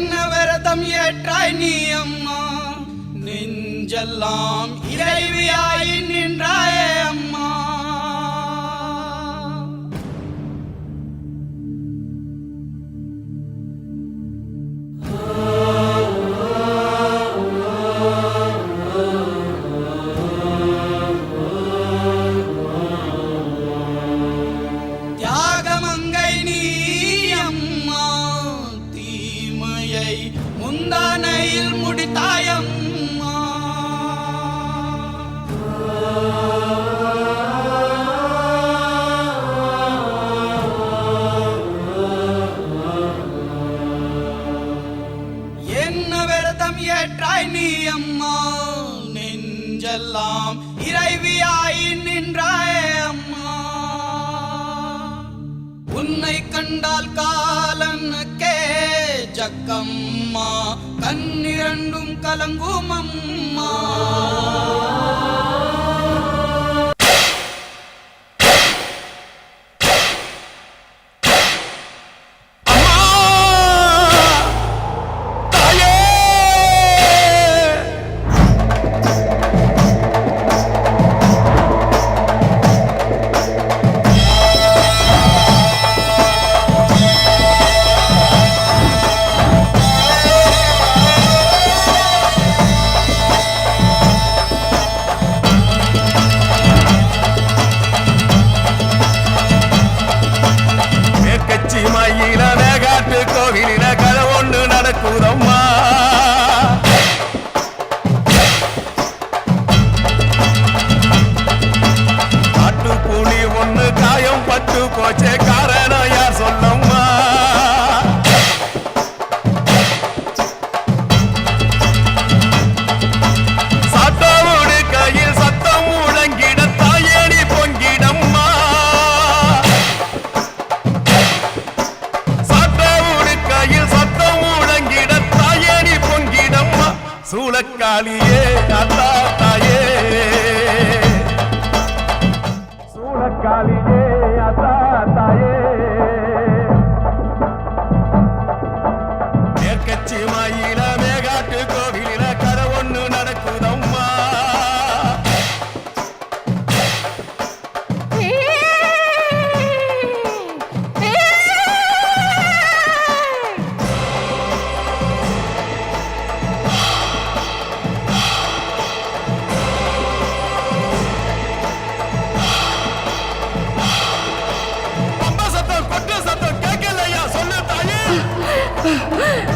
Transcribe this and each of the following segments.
என்ன விரதம் ஏற்றாய் நீ அம்மா. நெஞ்செல்லாம் இறைவியாய் முந்தானையில் முடித்தாயம். என்ன விரதம் ஏற்றாய் நீ அம்மா? நெஞ்செல்லாம் இறைவியாய் நின்றாயே அம்மா. உன்னை கண்டால் காலனுக்கே ஜக்கம்மா. கண்ணிரண்டும் கலங்கும் ஒன்று நடக்குதம்மா காட்டு புலி ஒண்ணு காயம் பட்டு போச்சே கா சூளக்காளியே அத்தா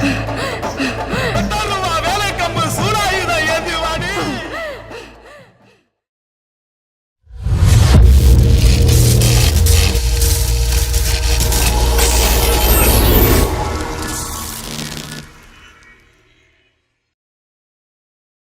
Goodbye!